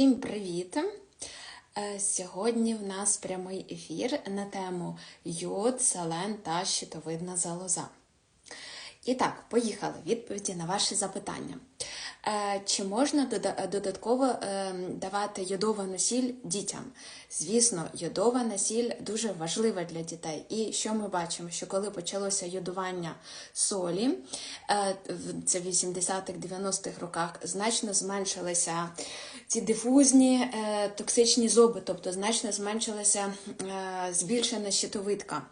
Всім привіт! Е, Сьогодні в нас прямий ефір на тему йод, селен та щитовидна залоза. І так, поїхали. Відповіді на ваші запитання. Е, Чи можна додатково е, давати йодовану сіль дітям? Звісно, йодована сіль дуже важлива для дітей. І що ми бачимо? Що коли почалося йодування солі, це в 80-х, 90-х роках, значно зменшилися ці дифузні е, токсичні зоби, тобто значно зменшилася е, збільшена щитовидка.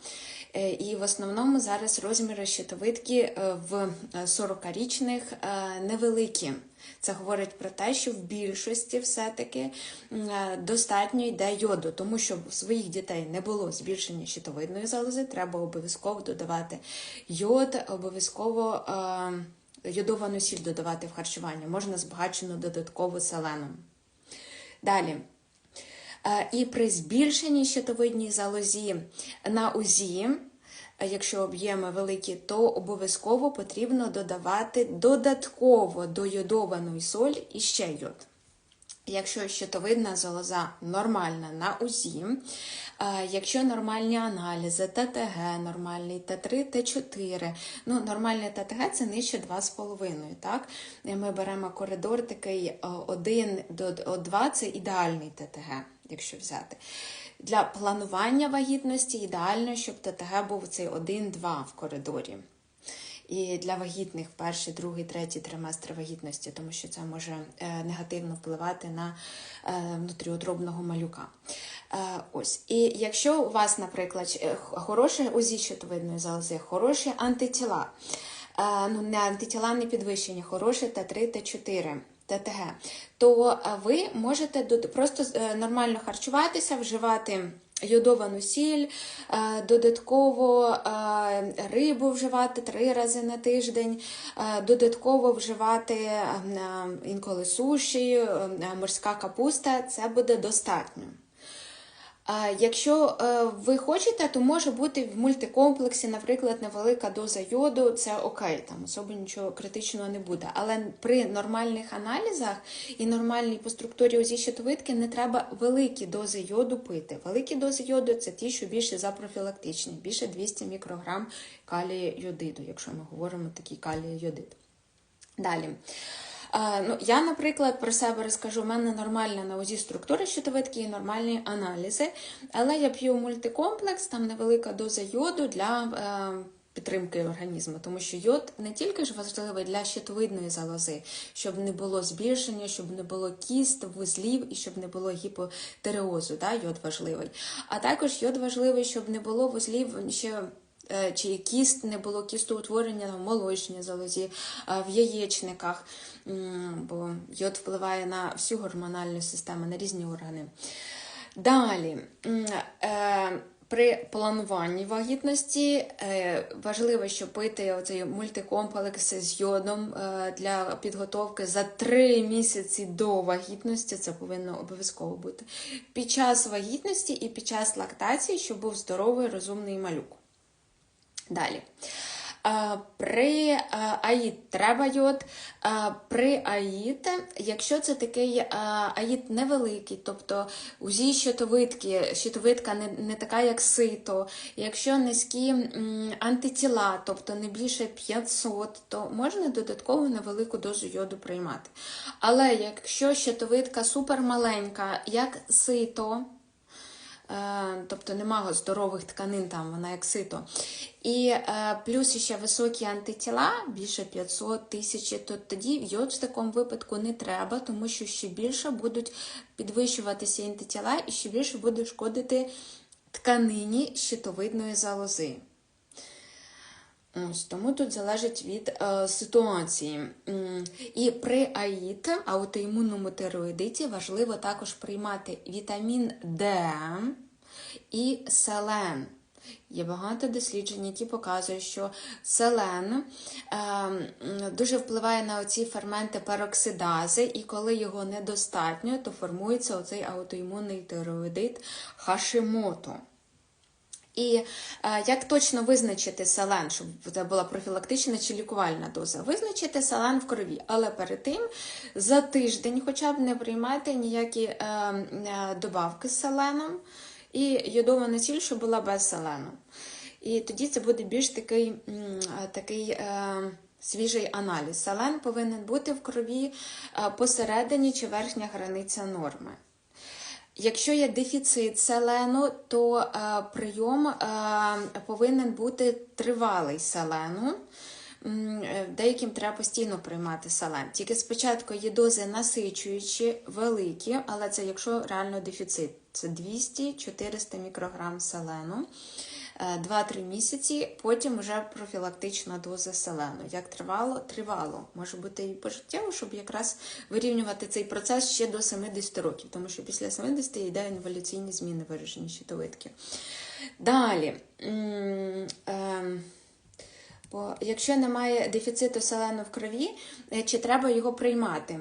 Е, І в основному зараз розміри щитовидки е, в 40-річних е, невеликі. Це говорить про те, що в більшості все-таки е, достатньо йде йоду, тому що в своїх дітей не було збільшення щитовидної залози, треба обов'язково додавати йод, обов'язково е, йодовану сіль додавати в харчування, можна збагачену додатково селеном. Далі. Е, І при збільшенні щитовидній залозі на УЗІ, е, якщо об'єми великі, то обов'язково потрібно додавати додатково до солі і ще йод. Якщо щитовидна залоза нормальна на УЗІ, е, якщо нормальні аналізи, ТТГ нормальний, Т3, Т4, ну нормальний ТТГ це нижче 2,5, так? Ми беремо коридор такий 1 до 2, це ідеальний ТТГ, якщо взяти. Для планування вагітності ідеально, щоб ТТГ був цей 1-2 в коридорі. І для вагітних перший, другий, третій триместр вагітності, тому що це може е, негативно впливати на е, внутріутробного малюка. Е, ось. І якщо у вас, наприклад, хороше УЗІ щитовидної залози, хороші антитіла, ну не антитіла не підвищення, хороше Т3, Т4. ТТГ, то ви можете просто нормально харчуватися, вживати йодовану сіль, е, додатково е, рибу вживати три рази на тиждень, е, додатково вживати інколи суші, морська капуста це буде достатньо. Якщо е, ви хочете, то може бути в мультикомплексі, наприклад, невелика доза йоду, це окей, там особо нічого критичного не буде. Але при нормальних аналізах і нормальній по структурі УЗІ щитовидки не треба великі дози йоду пити. Великі дози йоду це ті, що більше за профілактичні, більше 200 мікрограм калія йодиду, якщо ми говоримо такий калій йодид. Далі. Ну, я, наприклад, про себе розкажу, у мене нормальна на УЗІ структура щитовидки і нормальні аналізи, але я п'ю мультикомплекс, там невелика доза йоду для е, підтримки організму, тому що йод не тільки ж важливий для щитовидної залози, щоб не було збільшення, щоб не було кіст, вузлів і щоб не було гіпотереозу, да, йод важливий. А також йод важливий, щоб не було вузлів ще чи кіст не було кістоутворення в молочній залозі, е, в яєчниках, бо йод впливає на всю гормональну систему, на різні органи. Далі. е, При плануванні вагітності е, важливо, щоб пити оцей мультикомплекс з йодом е, для підготовки за 3 місяці до вагітності. Це повинно обов'язково бути. Під час вагітності і під час лактації, щоб був здоровий, розумний малюк. Далі. Е, При е, аїд треба йод. Е, При аїд, якщо це такий аїд невеликий, тобто УЗІ щитовидки, щитовидка не, не така, як сито, якщо низькі антитіла, тобто не більше 500, то можна додатково невелику дозу йоду приймати. Але якщо щитовидка супермаленька, як сито, тобто немає здорових тканин, там вона як сито. І е, плюс ще високі антитіла, більше 500 тисяч, то тоді йод в такому випадку не треба, тому що ще більше будуть підвищуватися антитіла і ще більше буде шкодити тканині щитовидної залози. Ось, тому тут залежить від е, ситуації. І при АІТ, аутоімунному тироїдиті, важливо також приймати вітамін Д і селен. Є багато досліджень, які показують, що селен е, дуже впливає на оці ферменти пероксидази, і коли його недостатньо, то формується оцей аутоімунний тироїдит Хашимото. І е, як точно визначити селен, щоб це була профілактична чи лікувальна доза? Визначити селен в крові, але перед тим за тиждень хоча б не приймайте ніякі е, е, добавки з селеном і йодована сіль, що була без селену. І тоді це буде більш такий, е, такий е, свіжий аналіз. Селен повинен бути в крові е, посередині чи верхня границя норми. Якщо є дефіцит селену, то е, прийом е, повинен бути тривалий селену. Е, Деяким треба постійно приймати селен. Тільки спочатку є дози насичуючі, великі, але це якщо реально дефіцит. Це 200-400 мікрограм селену. е, 2-3 місяці, потім вже профілактична доза селену. Як тривало? Тривало. Може бути і пожиттєво, щоб якраз вирівнювати цей процес ще до 70 років, тому що після 70 йде інволюційні зміни виражені щитовидки. Далі. Якщо немає дефіциту селену в крові, е, чи треба його приймати?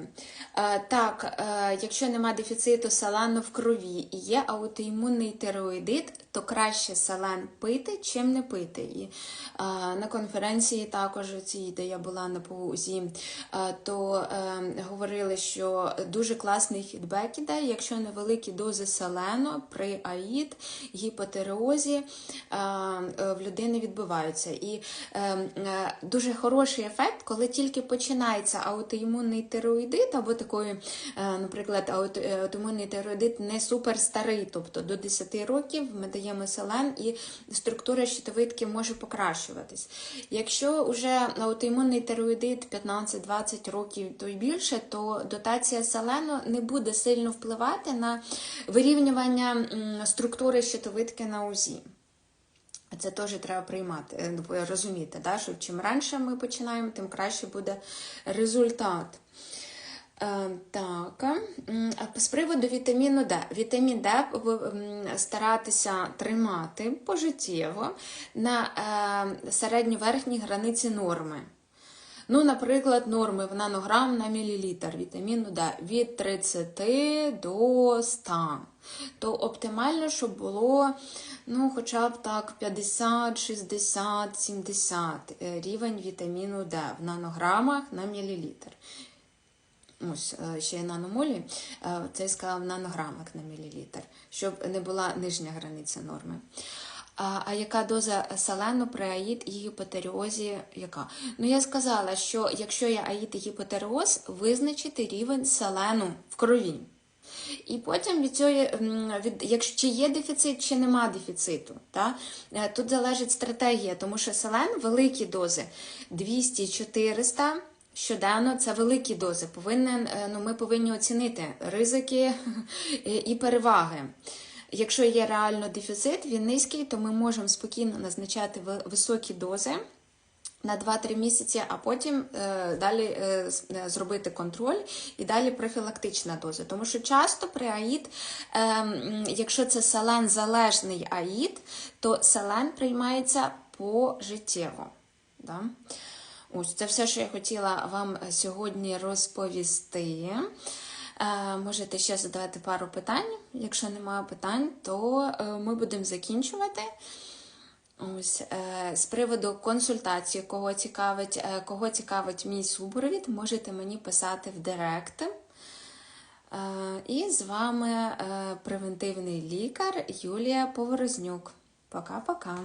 Е, Так, е, якщо немає дефіциту селену в крові і є аутоімунний тиреоїдит, то краще селен пити, чим не пити. І на конференції також цій, де я була на ПУЗі, е, то говорили, що дуже класний фідбек іде, якщо невеликі дози селену при е, е, в людини відбуваються. І дуже хороший ефект, коли тільки починається аутоімунний тиреоїдит, або такої, е, наприклад, е, аутоімунний тиреоїдит не супер старий, тобто до 10 років ми даємо селен і структура щитовидки може покращуватись. Якщо вже аутоімунний тиреоїдит 15-20 років то й більше, то дотація селену не буде сильно впливати на вирівнювання структури щитовидки на УЗІ. Це теж треба приймати, е, ну, розуміти, да, що чим раніше ми починаємо, тим краще буде результат. Е, Так, з приводу вітаміну Д. Вітамін Д старатися тримати пожиттєво на е, середньо-верхній границі норми. Ну, наприклад, норми в нанограм на мілілітр вітаміну Д від 30 до 100. То оптимально, щоб було ну, хоча б так 50, 60, 70 е, рівень вітаміну Д в нанограмах на мілілітр. Ось е, ще є наномолі, е, це я сказала в нанограмах на мілілітр, щоб не була нижня границя норми. А, яка доза селену при аїд і гіпотеріозі? Яка? Ну, я сказала, що якщо є аїд і гіпотеріоз, визначити рівень селену в крові. І потім від цього, від, якщо чи є дефіцит, чи нема дефіциту. Та? Е, Тут залежить стратегія, тому що селен великі дози 200-400 щоденно це великі дози. Повинен, е, ну, ми повинні оцінити ризики і переваги. Якщо є реально дефіцит, він низький, то ми можемо спокійно назначати високі дози на 2-3 місяці, а потім е, далі е, е, зробити контроль і далі профілактична доза. Тому що часто при АІД, е, якщо це селен залежний АІД, то селен приймається пожиттєво. Да? Ось це все, що я хотіла вам сьогодні розповісти. Е, Можете ще задавати пару питань. Якщо немає питань, то е, ми будемо закінчувати. Ось е, з приводу консультації, кого цікавить, кого цікавить мій супровід, можете мені писати в Директ. І з вами превентивний лікар Юлія Поворознюк. Пока-пока.